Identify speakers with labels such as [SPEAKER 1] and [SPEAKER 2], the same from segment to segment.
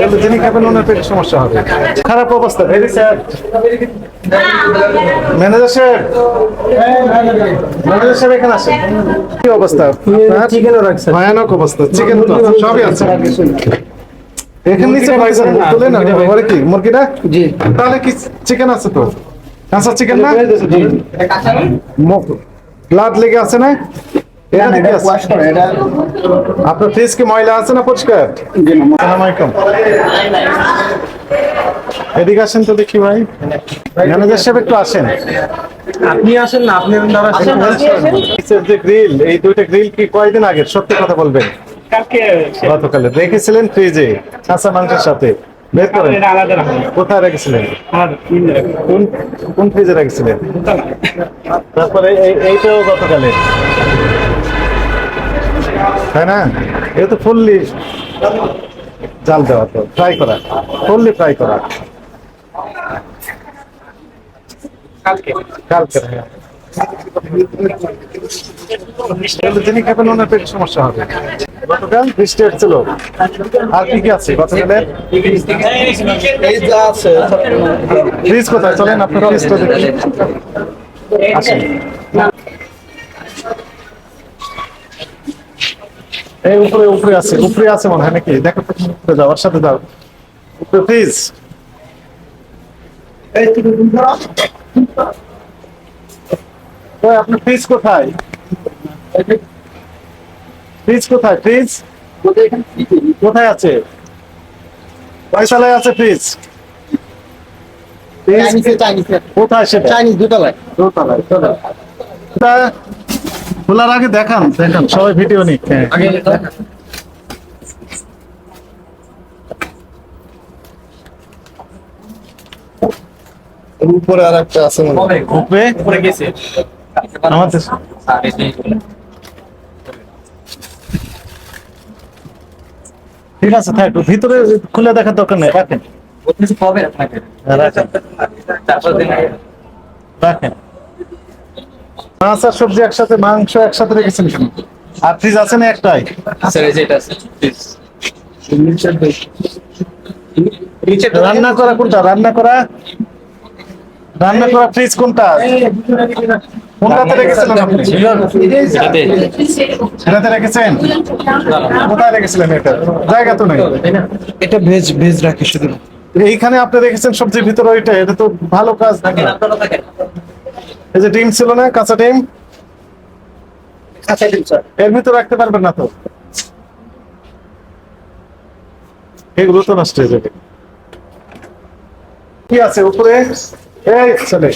[SPEAKER 1] কিন্তু যিনি খাবেন ওনার পেটে সমস্যা হবে। খারাপ অবস্থা। ভেরি স্যাড ম্যানেজার সাহেব। ম্যানেজার সাহেব এখানে আসেন। কি অবস্থা? চিকেনও রাখছে ভয়ানক অবস্থা। চিকেন সবই আছে। এখানে নিচে পাইছেন তুলে না? ওরে কি? মুরগিটা?
[SPEAKER 2] জি।
[SPEAKER 1] তাহলে কি চিকেন আছে তো? কাঁচা চিকেন না? ব্লাড লেগে আছে না? আপনার ফ্রিজ কি ময়লা আছে না পরিষ্কার? এদিকে আসেন তো দেখি ভাই। ম্যানেজার সাহেব একটু আসেন।
[SPEAKER 2] আপনি আসেন না আপনি
[SPEAKER 1] যে গ্রিল এই দুইটা গ্রিল কি কয়দিন আগে? সত্যি কথা বলবেন। গতকালে। রেখেছিলেন ফ্রিজে কাঁচা মাংসের সাথে? বের করেন। কোথায় রেখেছিলেন? কোন কোন ফ্রিজে রেখেছিলেন? তারপরে এই- এইটাও গতকালে। তাই না? এটা তো ফুললি জাল দেওয়া তো ফ্রাই করা। ফুললি ফ্রাই করা।
[SPEAKER 2] কালকে।
[SPEAKER 1] কালকে। কিন্তু যিনি খাবেন ওনার পেটে সমস্যা হবে। গতকাল বৃষ্টি হচ্ছিল। আর কি কি আছে? গতকালের?
[SPEAKER 2] এই যা আছে।
[SPEAKER 1] ফ্রিজ কোথায়? চলেন আপনার ফ্রিজটা দেখি। আসেন। এই উপরে উপরে আছে উপরে আছে মনে হয় নাকি? দেখো তো উপরে যাওয়ার সাথে যাও। উপরে ওই আপনার ফ্রিজ কোথায়? ফ্রিজ কোথায় ফ্রিজ কোথায় আছে? পয়সালায় আছে ফ্রিজ কোথায় সেটা?
[SPEAKER 2] চাইনিজ দুতলায়।
[SPEAKER 1] দোতলায় খোলার আগে দেখান দেখান। সবাই ভিডিও নিক হ্যাঁ।
[SPEAKER 3] উপরে আর একটা আছে মনে হয়।
[SPEAKER 1] উপরে?
[SPEAKER 2] গেছে।
[SPEAKER 1] আমাদের ঠিক আছে থাক ভিতরে খুলে দেখার দরকার নেই রাখেন। হ্যাঁ, রাখেন। রাখেন। মাছ আর সবজি একসাথে মাংস একসাথে রেখেছেন কেন? আর ফ্রিজ আছে না একটাই?
[SPEAKER 2] স্যার এই যে এটা আছে নিচে
[SPEAKER 1] রান্না করা কোনটা? রান্না করা? রান্না করা ফ্রিজ কোনটা? কোনটাতে রেখেছিলেন আপনি? সেটাতে রেখেছেন? কোথায় রেখেছিলেন এটা? জায়গা তো নেই।
[SPEAKER 3] এটা ভেজ ভেজ রাখি শুধু।
[SPEAKER 1] এইখানে আপনি রেখেছেন সবজির ভিতরে ওইটা এটা তো ভালো কাজ নাকি? এই যে ডিম ছিল না কাঁচা ডিম?
[SPEAKER 2] কাঁচা দিন স্যার।
[SPEAKER 1] এর ভিতরে রাখতে পারবেন না তো? এগুলো তো নষ্ট হয়ে যাবে। কি আছে উপরে? এই চলে।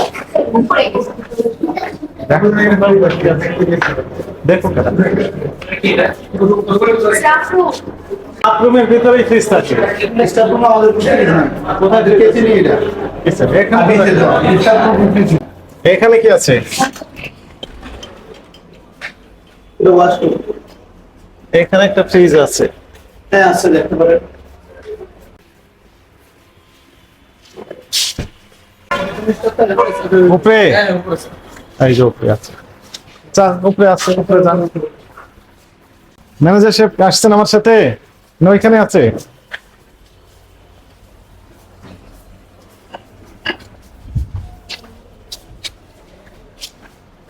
[SPEAKER 1] দেখো দেখো বাথরুমের ভিতরেই ফ্রিজ আছে কোথায় ঢুকেছি এটা এখানে কি আছে? এখানে একটা ফ্রিজ আছে।
[SPEAKER 2] হ্যাঁ আছে দেখতে পারেন।
[SPEAKER 1] উপরে? এই যে উপরে আছে। চা উপরে আছে উপরে যান। ম্যানেজার সাহেব আসছেন আমার সাথে? না ওইখানে আছে
[SPEAKER 2] একটু তো সেটা একটু বলে কি এটা বাসা
[SPEAKER 1] তারপর
[SPEAKER 2] এটা নাকি স্টাফ স্টাফদের রুম বাসা বাট রান্না রান্না তো হচ্ছে
[SPEAKER 1] ও, রান্না বান্না এখানে
[SPEAKER 2] রান্না করতে স্যার বলেছি বাসা কিন্তু যখন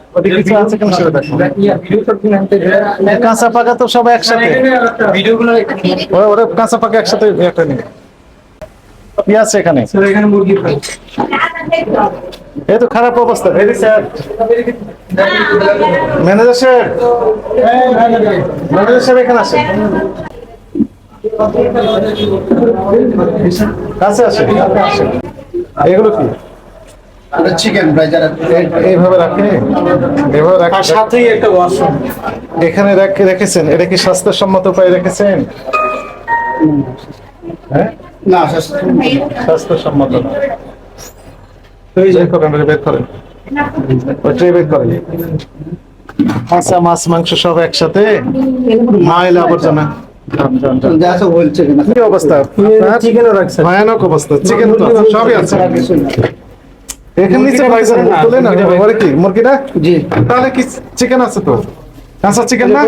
[SPEAKER 1] কিছু আছে কেন কাঁচা পাকা তো সব একসাথে।
[SPEAKER 2] ভিডিওগুলো
[SPEAKER 1] ওরা ওরা কাঁচা পাকা একসাথে একটা নেই। কি আছে এখানে?
[SPEAKER 2] এখানে মুরগি
[SPEAKER 1] এই তো খারাপ অবস্থা। ভেরি স্যাড ম্যানেজার সাহেব। ম্যানেজার সাহেব। এখানে আসেন কাছে আসেন। এগুলো কি?
[SPEAKER 3] চিকেন ফ্রাই যারা
[SPEAKER 1] এইভাবে রাখে? এইভাবে রাখে?
[SPEAKER 2] আর সাথেই একটা ওয়াশরুম।
[SPEAKER 1] এখানে রেখে রেখেছেন? এটা কি স্বাস্থ্যসম্মত উপায় রেখেছেন? হ্যাঁ?
[SPEAKER 3] না
[SPEAKER 1] স্বাস্থ্যসম্মত না। বের করেন বের করেন। ওই বের করেন। কাঁচা মাছ মাংস সব একসাথে? আবর্জনা কি অবস্থা? চিকেনও রাখছেন। ভয়ানক অবস্থা। চিকেন তো আছে, সবই আছে। এখানে নিচে ভাইজান তুলে না ওরে কি? মুরগিটা?
[SPEAKER 3] জি।
[SPEAKER 1] তাহলে কি চিকেন আছে তো? কাঁচা চিকেন না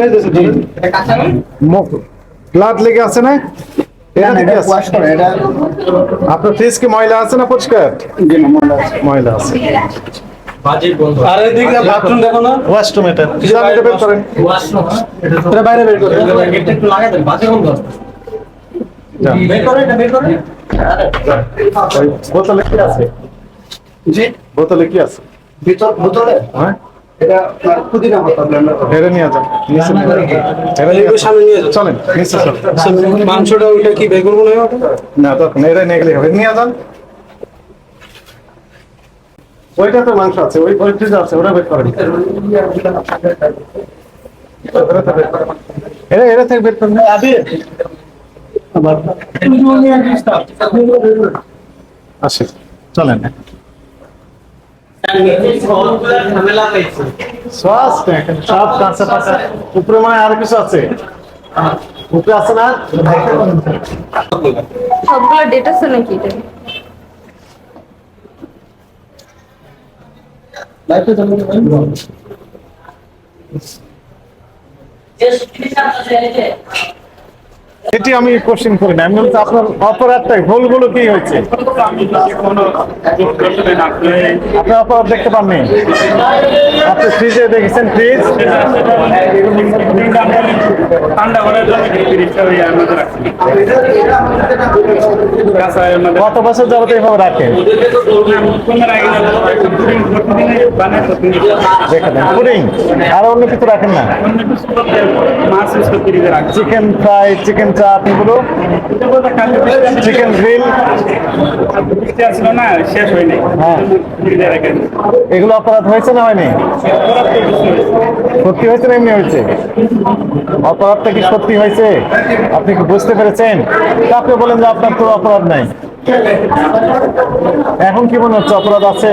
[SPEAKER 1] ব্লাড লেগে আছে না? এখানে কি আছে।
[SPEAKER 3] ওয়াশ করে এটা
[SPEAKER 1] আপনার ফ্রিজ কি ময়লা আছে না পরিষ্কার?
[SPEAKER 3] জি না আছে।
[SPEAKER 1] ময়লা আছে।
[SPEAKER 2] আর এদিকে বাথরুম দেখো না?
[SPEAKER 1] ওয়াশরুম এটা। জানি বের করেন।
[SPEAKER 2] এটা বাইরে বের করে। এটা একটু লাগাই দেন বাজে গন্ধ। বের করে বের করে।
[SPEAKER 1] বোতলে কি আছে?
[SPEAKER 3] জি।
[SPEAKER 1] বোতলে কি আছে?
[SPEAKER 3] ভিতর বোতলে?
[SPEAKER 1] হ্যাঁ।
[SPEAKER 3] এটা আপনার পুদিনা পাতা ব্লেন্ডার
[SPEAKER 1] হেরে নিয়ে যান। নিচে হেরে নিয়ে
[SPEAKER 2] সামনে নিয়ে যান।
[SPEAKER 1] চলেন নিচে চলেন।
[SPEAKER 2] মাংসটা ওইটা কি বেগুন মনে
[SPEAKER 1] না তখন এটা নিয়ে গেলে হবে। নিয়ে যান। ওইটা তো মাংস আছে ওই ওই ফ্রিজে আছে ওটা বের করেন। ওটা তো বের করেন। এরা এরা থেকে বের করেন। আসে চলেন। সস দেখেন সব কাঁচা পাকা উপরে মানে আর কিছু আছে উপরে আছে না
[SPEAKER 4] সবগুলো ডেট আছে নাকি এটা
[SPEAKER 1] এটি আমি কোশ্চেন করি না। আমি বলছি আপনার অপরাধটাই ভুলগুলো কি হয়েছে? আপনি অপরাধ দেখতে পাননি? আপনি ফ্রিজে দেখেছেন ফ্রিজ কত বছর যাবত এইভাবে
[SPEAKER 5] রাখি
[SPEAKER 1] পুডিং। আর অন্য কিছু রাখেন না? চিকেন ফ্রাই চিকেন চাপ এগুলো চিকেন গ্রিল
[SPEAKER 5] ছিল না শেষ হয়নি।
[SPEAKER 1] হ্যাঁ। এগুলো অপরাধ হয়েছে না হয়নি? সত্যি হয়েছে না এমনি হয়েছে? অপরাধটা কি সত্যি হয়েছে? আপনি কি বুঝতে পেরেছেন? আপনি বলেন যে আপনার কোনো অপরাধ নাই। এখন কি মনে হচ্ছে অপরাধ আছে?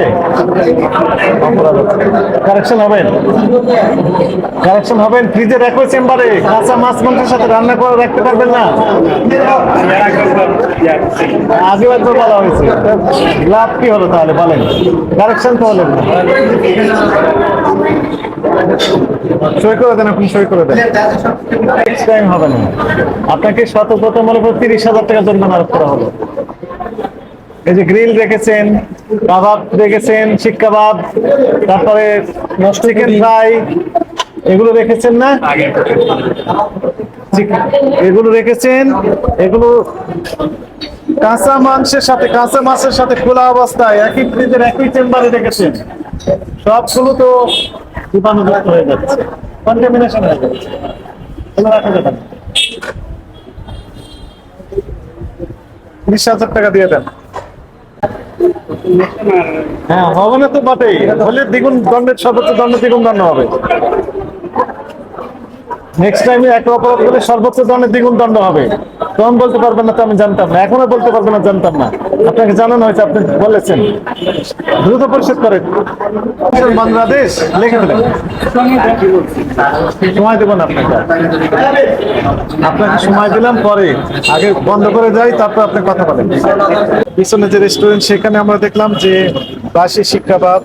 [SPEAKER 1] কারেকশন হবেন? কারেকশন হবেন? ফ্রিজের একই চেম্বারে। কাঁচা মাছ মাংসের সাথে রান্না করে রাখতে পারবেন না? আগে একবার বলা হয়েছে। লাভ কি হলো তাহলে? বলেন। কারেকশন তো হলেন না। সই করে দেন, আপনি সই করে দেন। হবে না। আপনাকে সতর্কতামূলক তিরিশ হাজার টাকা জরিমানা আরোপ করা হলো এই যে গ্রিল রেখেছেন কাবাব রেখেছেন শিক কাবাব, তারপরে চিকেন ফ্রাই, এগুলো রেখেছেন না? এগুলো রেখেছেন এগুলো কাঁচা মাংসের সাথে, কাঁচা মাছের সাথে খোলা অবস্থায়, একই ফ্রিজের একই চেম্বারে রেখেছেন সবগুলো তো জীবাণুযুক্ত হয়ে যাচ্ছে কন্টামিনেশন হয়ে যাচ্ছে। রাখা যাবে না। বিশ হাজার টাকা দিয়ে দেন। হ্যাঁ হবে না তো বটেই। হলে দ্বিগুণ দণ্ডের সর্বোচ্চ দণ্ড দ্বিগুণ দণ্ড হবে। নেক্সট টাইমে এক অপরাধ করলে সর্বোচ্চ দণ্ডের দ্বিগুণ দণ্ড হবে। তখন বলতে পারবেন না তো আমি জানতাম না, এখনও বলতে পারবেন না, জানতাম না। আপনাকে জানানো হয়েছে, আপনি বলেছেন। দ্রুত পরিশোধ করেন। বাংলাদেশ, লিখে দিলেন সময় দেবেন আপনাকে। আপনাকে সময় দিলাম, পরে আগে বন্ধ করে যাই, তারপর আপনি কথা বলেন। পিছনে যে রেস্টুরেন্ট সেখানে আমরা দেখলাম যে বাসি শিক্ষাবাদ,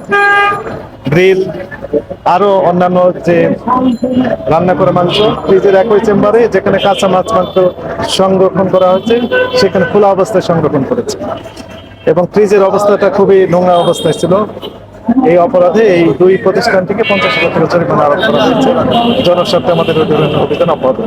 [SPEAKER 1] গ্রিল আরও অন্যান্য যে রান্না করা মাংস, ফ্রিজের একই চেম্বারে যেখানে কাঁচা মাছ মাংস সংরক্ষণ করা হচ্ছে সেখানে খোলা অবস্থায় সংরক্ষণ করেছে। এবং ফ্রিজের অবস্থাটা খুবই নোংরা অবস্থায় ছিল। এই অপরাধে এই দুই প্রতিষ্ঠান থেকে পঞ্চাশ হাজার টাকা জরিমানা আরোপ করা হয়েছে। জনস্বার্থে আমাদের অভিযান অব্যাহত